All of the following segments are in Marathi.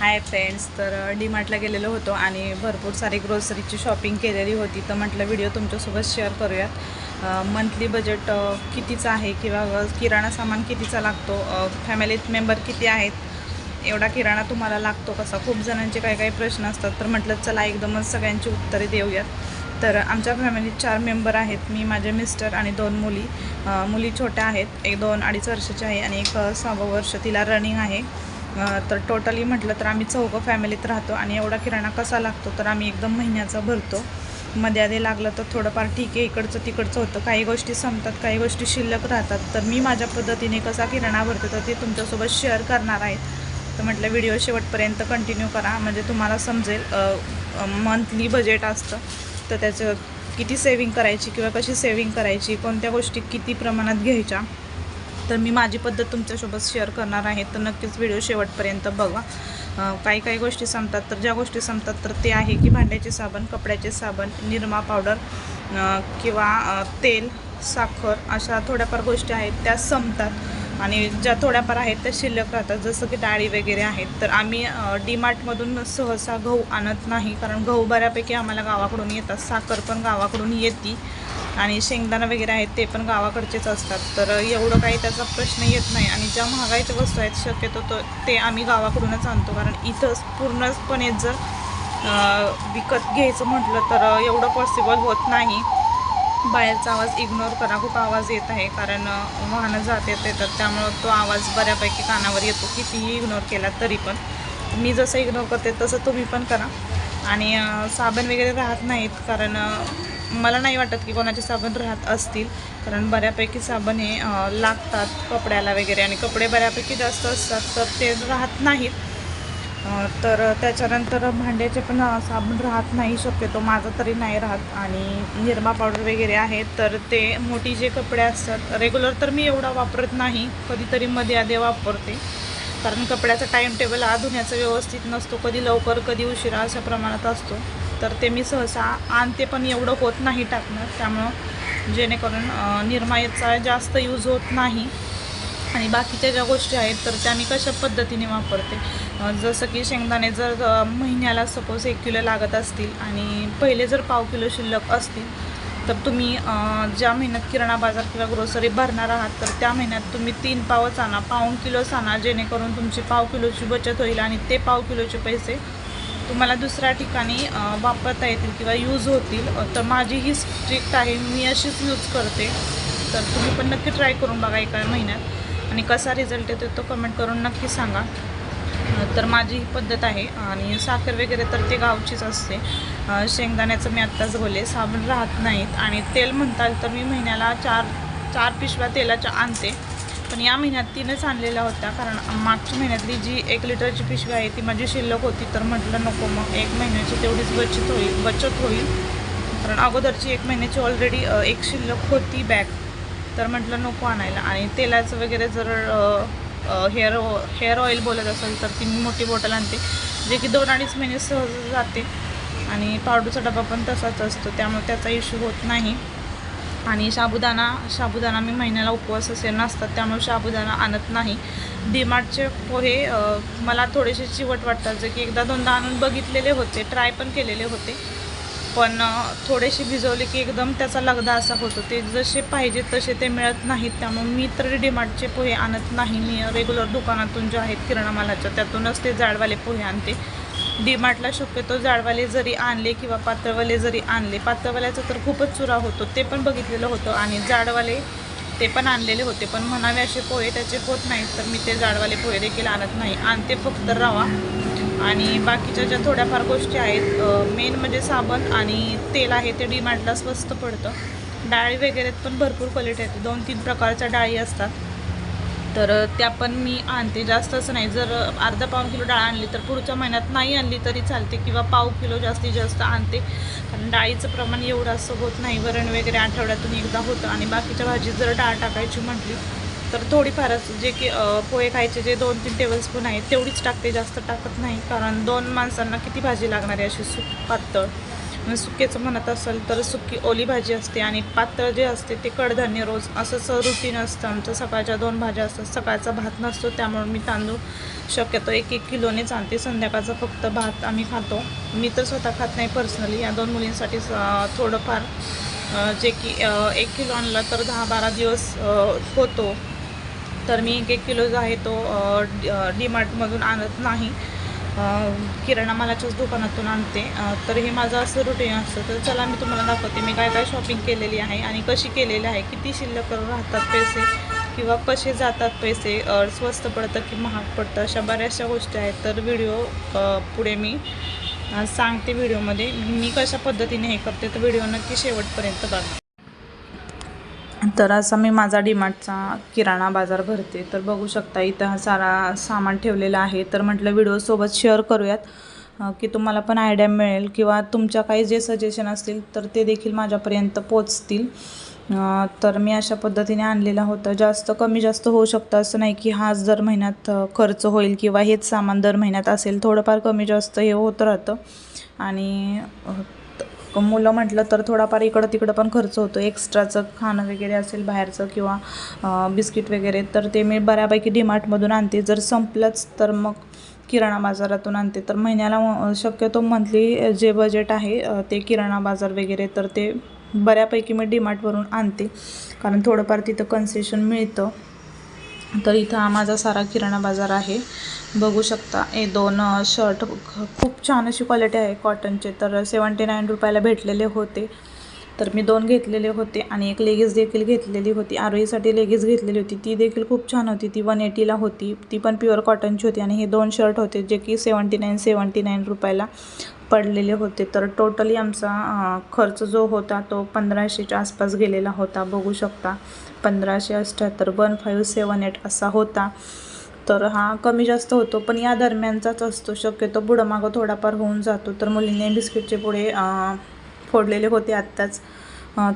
हाय फ्रेंड्स तर डीमार्टला गेलेलो होतो आणि भरपूर सारी ग्रोसरीची शॉपिंग केलेली होती. तर म्हटलं व्हिडिओ तुमच्यासोबत शेअर करूयात. मंथली बजेट कितीचं आहे किंवा किराणा सामान कितीचा लागतो? फॅमिलीत मेंबर किती आहेत? एवढा किराणा तुम्हाला लागतो कसा? खूप जणांचे काही काही प्रश्न असतात. तर म्हटलं चला एकदमच सगळ्यांची उत्तरे देऊयात. तर आमच्या फॅमिलीत चार मेंबर आहेत. मी माझे मिस्टर आणि दोन मुली. मुली छोट्या आहेत. एक दोन अडीच वर्षाची आहे आणि एक सहावं वर्ष तिला रनिंग आहे. तर टोटली म्हटलं तर आम्ही चौघं फॅमिलीत राहतो आणि एवढा किराणा कसा लागतो तर आम्ही एकदम महिन्याचा भरतो. मध्ये आधी लागलं तर थोडंफार ठीक आहे इकडचं तिकडचं होतं. काही गोष्टी संपतात काही गोष्टी शिल्लक राहतात. तर मी माझ्या पद्धतीने कसा किराणा भरते तर ते तुमच्यासोबत शेअर करणार आहेत तर म्हटलं व्हिडिओ शेवटपर्यंत कंटिन्यू करा. म्हणजे तुम्हाला समजेल मंथली बजेट असतं. तर त्याचं किती सेविंग करायची किंवा कशी सेविंग करायची कोणत्या गोष्टी किती प्रमाणात घ्यायच्या. तर मी माझी पद्धत तुमच्यासोबत शेअर करणार आहे. तर नक्कीच व्हिडिओ शेवटपर्यंत बघा. काही काही गोष्टी संपतात तर ज्या गोष्टी संपतात तर ते आहे की भांड्याचे साबण कपड्याचे साबण निरमा पावडर किंवा तेल साखर अशा थोड्याफार गोष्टी आहेत. त्या संपतात. आणि ज्या थोड्याफार आहेत त्या शिल्लक राहतात. जसं की डाळी वगैरे आहेत. तर आम्ही डीमार्टमधून सहसा गहू आणत नाही. कारण गहू बऱ्यापैकी आम्हाला गावाकडून येतात. साखर पण गावाकडून येते. आणि शेंगदाणा वगैरे आहेत ते पण गावाकडचेच असतात. तर एवढं काही त्याचा प्रश्न येत नाही आणि ज्या महागाईच्या वस्तू आहेत शक्यतो तो ते आम्ही गावाकडूनच आणतो. कारण इथंच पूर्णपणे जर विकत घ्यायचं म्हटलं तर एवढं पॉसिबल होत नाही. बाहेरचा आवाज इग्नोर करा खूप आवाज येत आहे. कारण वाहनं जात येत येतात. त्यामुळं तो आवाज बऱ्यापैकी कानावर येतो. कितीही इग्नोर केला तरी पण. मी जसं इग्नोर करते तसं तुम्ही पण करा. आणि साबण वगैरे राहत नाहीत. कारण मला नाही वाटत की कोणाचे साबण राहत असतील कारण बऱ्यापैकी साबण हे लागतात कपड्याला वगैरे आणि कपडे बऱ्यापैकी जास्त असतात तर ते राहत नाहीत. तर त्याच्यानंतर भांड्याचे पण साबण राहत नाही शक्यतो माझं तरी नाही राहत आणि निरमा पावडर वगैरे आहे तर ते मोठी जे कपडे असतात रेग्युलर तर मी एवढा वापरत नाही कधीतरी मध्ये आधी वापरते. कारण कपड्याचा टाईम टेबल हा धुण्याचा व्यवस्थित नसतो कधी लवकर कधी उशिरा अशा प्रमाणात असतो. तर ते मी सहसा आणते पण एवढं होत नाही टाकणं त्यामुळं जेणेकरून अं, जास्त यूज होत नाही. आणि बाकीच्या ज्या गोष्टी आहेत तर त्या मी कशा पद्धतीने वापरते? जसं की शेंगदाणे जर महिन्याला सपोज एक किलो लागत असतील आणि पहिले जर पाव किलो शिल्लक असतील तर तुम्ही ज्या महिन्यात किराणा बाजार किंवा ग्रोसरी भरणार आहात तर त्या महिन्यात तुम्ही तीन पावच आणा पाऊण किलोच आणा जेणेकरून तुमची पाव किलोची बचत होईल आणि ते पाव किलोचे पैसे तुम्हाला दुसऱ्या ठिकाणी वापरता येतील किंवा यूज होतील तर माझी ही स्ट्रिक्ट आहे मी अशीच यूज करते. तर तुम्ही पण नक्की ट्राय करून बघा एका महिन्यात. आणि कसा रिझल्ट येतो तो कमेंट करून नक्की सांगा. तर माझी ही पद्धत आहे. आणि साखर वगैरे तर ते गावचीच असते. शेंगदाण्याचं मी आत्ताच बोलले साबण राहत नाहीत. आणि तेल म्हणताल तर मी महिन्याला चार चार पिशव्या तेलाच्या आणते. पण या महिन्यात तिनेच आणलेला होता कारण मागच्या महिन्यातली जी एक लिटरची पिशवी आहे ती माझी शिल्लक होती तर म्हटलं नको मग एक महिन्याची तेवढीच बचत होईल बचत होईल. कारण अगोदरची एक महिन्याची ऑलरेडी एक शिल्लक होती बॅग तर म्हटलं नको आणायला. आणि तेलाचं वगैरे जर हेअर हेअर ऑइल बोलत असेल तर ती मी मोठी बॉटल आणते जे की दोन अडीच महिने सहज जाते. आणि पावडरचा डबा पण तसाच असतो त्यामुळे त्याचा इश्यू होत नाही. आणि साबुदाणा साबुदाणा मी महिन्याला उपवास असे नसतात त्यामुळे साबुदाणा आणत नाही. डीमार्टचे पोहे मला थोडेसे चिवट वाटतात जे की एकदा दोनदा आणून बघितलेले होते ट्राय पण केलेले होते. पण थोडेसे भिजवले की एकदम त्याचा लगदा असा होतो. ते जसे पाहिजे तसे ते मिळत नाहीत. त्यामुळे मी तर डीमार्टचे पोहे आणत नाही. मी रेग्युलर दुकानातून जे आहेत किराणा मालाच्या त्यातूनच ते जाडवाले पोहे आणते. डीमार्टला शक्यतो जाडवाले जरी आणले किंवा पातळवाले जरी आणले पातळवाल्याचा तर खूपच चुरा होतो. ते पण बघितलेलं होतं आणि जाडवाले ते पण आणलेले होते. पण म्हणावे असे पोहे त्याचे होत नाहीत तर मी ते जाडवाले पोहे देखील आणत नाही. आणते फक्त रवा. आणि बाकीच्या ज्या थोड्याफार गोष्टी आहेत मेन म्हणजे साबण आणि तेल आहे ते डीमार्टला स्वस्त पडतं. डाळी वगैरे पण भरपूर क्वालिटी आहेत दोन तीन प्रकारच्या डाळी असतात. तर त्या पण मी आणते. जास्त असं नाही. जर अर्धा पाव किलो डाळ आणली तर पुढच्या महिन्यात नाही आणली तरी चालते किंवा पाव किलो जास्तीत जास्त आणते. कारण डाळीचं प्रमाण एवढं असं होत नाही. वरण वगैरे आठवड्यातून एकदा होतं आणि बाकीच्या भाजीत जर डाळ टाकायची म्हटली तर थोडीफारच जे की पोहे खायचे जे दोन तीन टेबलस्पून आहेत तेवढीच टाकते. जास्त टाकत नाही. कारण दोन माणसांना किती भाजी लागणार आहे अशी सुक पातळ सुक्याचं म्हणत असाल तर सुकी ओली भाजी असते आणि पातळ जे असते ते कडधान्य रोज असंच रुटीन असतं. आमचं सकाळच्या दोन भाज्या असतात. सकाळचा भात नसतो त्यामुळे मी तांदूळ शक्यतो एक एक किलोनेच आणते. संध्याकाळचा फक्त भात आम्ही खातो. मी तर स्वतः खात नाही पर्सनली या दोन मुलींसाठी थोडंफार जे की एक किलो आणला तर दहा बारा दिवस होतो. तर मी एक एक किलो जो आहे तो डी मार्टमधून आणत नाही. किराणा मालाच्याच दुकानातून आणते. तर हे माझं असं रुटीन असतं. तर चला मी तुम्हाला दाखवते. मी काय काय शॉपिंग केलेली आहे आणि कशी केलेली आहे. किती शिल्लक राहतात पैसे? किंवा कसे जातात पैसे? स्वस्त पडतं की महाग पडतं? अशा बऱ्याचशा गोष्टी आहेत. तर व्हिडिओ पुढे मी सांगते व्हिडिओमध्ये मी कशा पद्धतीने हे करते तर व्हिडिओ नक्की शेवटपर्यंत बघा. तर असा मी माझा डीमार्टचा किराणा बाजार भरते. तर बघू शकता इथं हा सारा सामान ठेवलेला आहे. तर म्हटलं व्हिडिओसोबत शेअर करूयात. की तुम्हाला पण आयडिया मिळेल किंवा तुमच्या काही जे सजेशन असतील तर ते देखील माझ्यापर्यंत पोचतील. तर मी अशा पद्धतीने आणलेला होता. जास्त कमी जास्त होऊ शकतं असं नाही की हाच दर महिन्यात खर्च होईल किंवा हेच सामान दर महिन्यात असेल. थोडंफार कमी जास्त हे होत राहतं. आणि मुलं म्हटलं तर थोडाफार इकडं तिकडं पण खर्च होतो. एक्स्ट्राचं खाणं वगैरे असेल बाहेरचं किंवा बिस्किट वगैरे तर ते मी बऱ्यापैकी डीमार्टमधून आणते. जर संपलंच तर मग किराणा बाजारातून आणते. तर महिन्याला म- शक्यतो मंथली जे बजेट आहे ते किराणा बाजार वगैरे तर ते बऱ्यापैकी मी डीमार्टवरून आणते. कारण थोडंफार तिथं कन्सेशन मिळतं. तर इथं हा माझा सारा किराणा बाजार आहे. बघू शकता हे दोन शर्ट खूप छान अशी क्वालिटी आहे कॉटनचे तर सेवन्टी नाईन रुपयाला भेटलेले होते. तर मी दोन घेतलेले होते आणि एक लेगीज देखील घेतलेली होती. आरोईसाठी लेगीज घेतलेली होती. ती देखील खूप छान होती. ती वन एटीला होती. ती पण प्युअर कॉटनची होती आणि हे दोन शर्ट होते जे की सेवन्टी नाईन सेवन्टी नाईन रुपयाला. पडलेले होते. तर टोटली आमचा खर्च जो होता तो पंधराशेच्या आसपास गेलेला होता. बघू शकता पंधराशे अठ्ठ्याहत्तर वन फाईव्ह सेवन एट असा होता. तर हा कमी जास्त होतो पण या दरम्यानचाच असतो. शक्यतो पुढं मागं थोडाफार होऊन जातो. तर मुलींनी बिस्किटचे पुढे फोडलेले होते आत्ताच.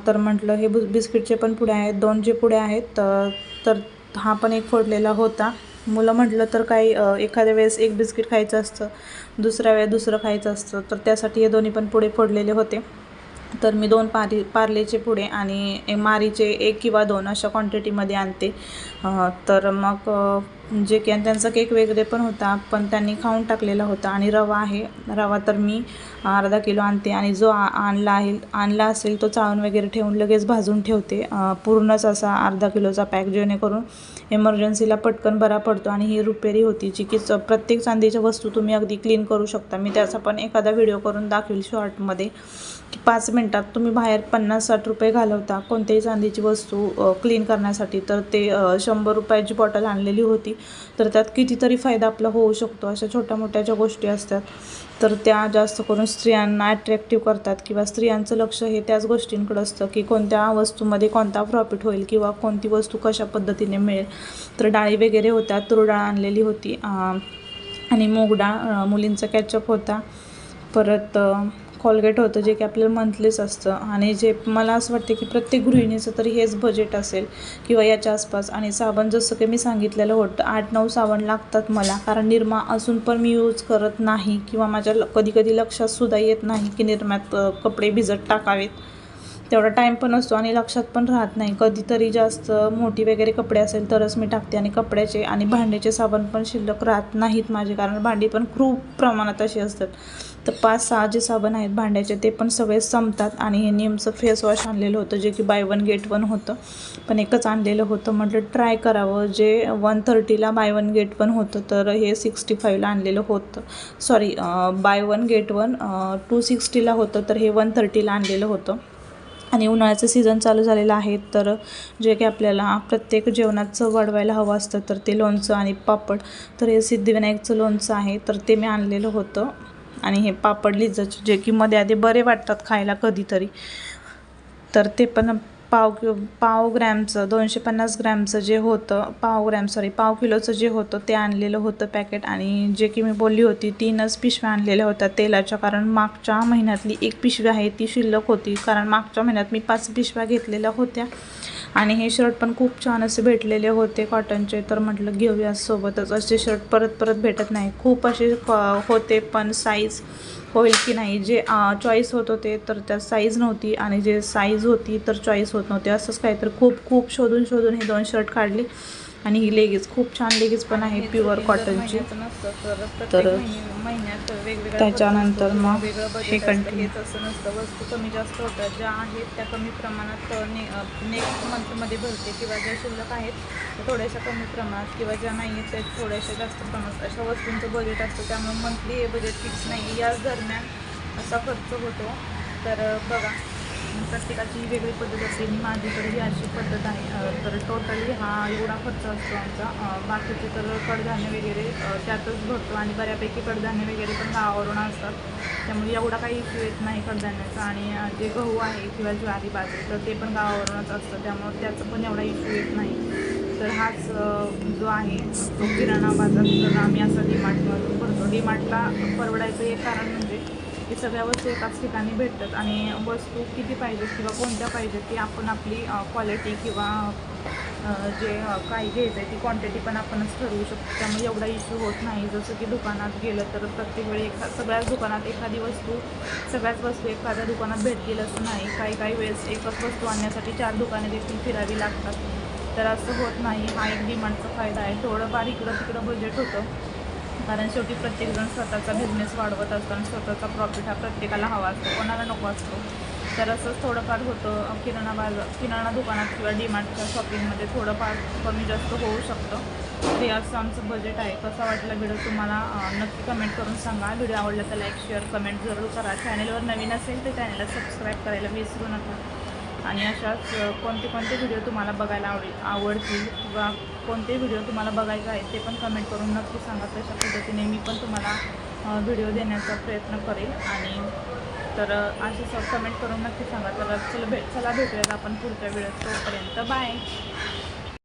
तर म्हटलं हे बु बिस्किटचे पण पुढे आहेत दोन जे पुढे आहेत तर तर हा पण एक फोडलेला होता. मुलं म्हटलं तर काही एखाद्या वेळेस एक बिस्किट खायचं असतं दुसऱ्या वेळेस दुसरं खायचं असतं तर त्यासाठी हे दोन्ही पण पुढे फोडलेले होते. तर मी दोन पारी पार्लेचे पुढे आणि मारीचे एक किंवा दोन अशा क्वांटिटीमध्ये आणते. तर मग जे की आणि त्यांचा केक वगैरे पण होता पण त्यांनी खाऊन टाकलेला होता. आणि रवा आहे. रवा तर मी अर्धा किलो आणते. आणि जो आणला आहे आणला असेल तो चाळून वगैरे ठेवून लगेच भाजून ठेवते. पूर्णच असा अर्धा किलोचा पॅक जेणेकरून एमर्जन्सीला पटकन बरा पडतो. आणि ही रुपेरी होती जी की च- प्रत्येक चांदीच्या वस्तू तुम्ही अगदी क्लीन करू शकता. मी त्याचा पण एखादा व्हिडिओ करून दाखवेल शॉर्टमध्ये की पाच मिनटात तुम्ही बाहेर पन्नास साठ रुपये घालवता कोणत्याही चांदीची वस्तू क्लीन करण्यासाठी. तर ते शंभर रुपयाची बॉटल आणलेली होती. तर त्यात कितीतरी फायदा आपला होऊ शकतो. अशा छोट्या मोठ्या ज्या गोष्टी असतात तर त्या जास्त करून स्त्रियांना अट्रॅक्टिव्ह करतात किंवा स्त्रियांचं लक्ष हे त्याच गोष्टींकडे असतं की कोणत्या वस्तूमध्ये कोणता प्रॉफिट होईल किंवा कोणती वस्तू कशा पद्धतीने मिळेल. तर डाळी वगैरे होत्या तूर डाळ आणलेली होती आणि मूग डाळ मुलींचा कॅचअप होता. परत कॉलगेट होतं जे की आपल्याला मंथलीच असतं. आणि जे मला असं वाटतं की प्रत्येक गृहिणीचं तरी हेच बजेट असेल किंवा याच्या आसपास. आणि साबण जसं की मी सांगितलेलं होतं आठ नऊ साबण लागतात मला. कारण निरमा असून पण मी यूज करत नाही किंवा माझ्या कधी कधी लक्षात सुद्धा येत नाही की निरम्यात कपडे भिजत टाकावेत. तेवढा टाईम पण असतो आणि लक्षात पण राहत नाही. कधीतरी जास्त मोठी वगैरे कपडे असेल तरच मी टाकते. आणि कपड्याचे आणि भांड्याचे साबण पण शिल्लक राहत नाहीत माझे. कारण भांडी पण खूप प्रमाणात अशी असतात. तर पाच सहा जे साबण आहेत भांड्याचे ते पण सगळे संपतात आणि हे नेमचं फेस वॉश आणलेलं होतं जे की बाय वन गेट वन होतं. पण एकच आणलेलं होतं म्हटलं ट्राय करावं. जे वन थर्टीला बाय वन गेट वन होतं तर हे सिक्स्टी फाईव्हला आणलेलं होतं. Sorry buy one get one two सिक्स्टीला होतं तर हे वन थर्टीला आणलेलं होतं. आणि उन्हाळ्याचं सीझन चालू झालेलं आहे तर जे की आपल्याला प्रत्येक जेवणात चव वाढवायला हवं असतं तर ते लोणचं आणि पापड. तर हे सिद्धिविनायकचं लोणचं आहे तर ते मी आणलेलं होतं. आणि हे पापड लिज्जाचे जे की मध्ये आधी बरे वाटतात खायला कधीतरी. तर ते पण पाव कि पाव ग्रॅमचं दोनशे पन्नास ग्रॅमचं जे होतं पाव ग्रॅम सॉरी पाव किलोचं जे होतं ते आणलेलं होतं पॅकेट आणि जे की मी बोलली होती तीनच पिशव्या आणलेल्या होत्या तेलाच्या कारण मागच्या महिन्यातली एक पिशवी आहे ती शिल्लक होती कारण मागच्या महिन्यात मी पाच पिशव्या घेतलेल्या होत्या. आणि हे शर्ट पण खूप छान असे भेटलेले होते कॉटनचे तर म्हटलं घेऊया सोबतच. असे शर्ट परत परत भेटत नाही. खूप असे क- होते पण साईज होईल की नाही जे चॉईस होत होते तर त्यात साईज नव्हती आणि जे साईज होती तर चॉईस होत नव्हती. असंच काहीतरी खूप खूप शोधून शोधून हे दोन शर्ट काढली. आणि ही लेगीज खूप छान लेगीज पण आहे प्युअर कॉटनची. तर महिन्यात वेगवेगळ्या त्याच्यानंतर मग वेगळं हे. हेच असं नसतं. वस्तू कमी जास्त होतात. ज्या आहेत त्या कमी प्रमाणात नेक्स्ट मंथमध्ये भरते किंवा ज्या शिल्लक आहेत त्या थोड्याशा कमी प्रमाणात किंवा ज्या नाही आहेत त्या थोड्याशा जास्त प्रमाणात. अशा वस्तूंचं बजेट असतं. त्यामुळे मंथली हे बजेट फिक्स नाही. याच दरम्यान असा खर्च होतो. तर बघा. प्रत्येकाची वेगळी पद्धत असते. मी माझी ही अशी पद्धत आहे. तर टोटली हा एवढा खर्च असतो आमचा. बाकीचे तर कडधान्य वगैरे त्यातच भरतो आणि बऱ्यापैकी कडधान्य वगैरे पण गावावरून असतात. त्यामुळे एवढा काही इश्यू येत नाही कडधान्याचा. आणि जे गहू आहे किंवा ज्वारी बाजरी तर ते पण गावावरूनच असतं. त्यामुळे त्याचं पण एवढा इश्यू येत नाही. तर हाच जो आहे तो किराणा बाजार. तर आम्ही असा डीमार्टमधून भरतो. डीमार्टला परवडायचं एक कारण म्हणजे की सगळ्या वस्तू एकाच ठिकाणी भेटतात आणि वस्तू किती पाहिजेत किंवा कोणत्या पाहिजेत ती आपण आपली क्वालिटी किंवा जे काही घ्यायचं आहे ती क्वांटिटी पण आपणच ठरवू शकतो. त्यामुळे एवढा इश्यू होत नाही. जसं की दुकानात गेलं तर प्रत्येक वेळी एका सगळ्याच दुकानात एखादी वस्तू सगळ्याच वस्तू एखाद्या दुकानात भेटतील असं नाही. काही काही वेळेस एकच वस्तू आणण्यासाठी चार दुकाने देखील फिरावी लागतात. तर असं होत नाही. हा एक डिमांडचा फायदा आहे. थोडंफार इकडं तिकडं बजेट होतं. कारण शेवटी प्रत्येकजण स्वतःचा बिझनेस वाढवत असतो आणि स्वतःचा प्रॉफिट हा प्रत्येकाला हवा असतो कोणाला नको असतो. तर असंच थोडंफार होतं. किराणा बाजार किराणा दुकानात किंवा डीमार्टच्या शॉपिंगमध्ये थोडंफार कमी जास्त होऊ शकतं. हे असं आमचं बजेट आहे. कसा वाटला व्हिडिओ तुम्हाला नक्की कमेंट करून सांगा. व्हिडिओ आवडला तर लाईक शेअर कमेंट जरूर करा. चॅनलवर नवीन असेल तर चॅनलला सबस्क्राईब करायला विसरू नका. आणि अशाच कोणते कोणते व्हिडिओ तुम्हाला बघायला आवडेल आवडतील किंवा कोणते व्हिडिओ तुम्हाला बघायचे आहेत ते पण कमेंट करून नक्की सांगा. तशा पद्धतीने मी पण तुम्हाला व्हिडिओ देण्याचा प्रयत्न करेल. आणि तर असे सब कमेंट करून नक्की सांगा. तर चला भेट चला भेटूयात आपण पुढच्या वेळेस तोपर्यंत. बाय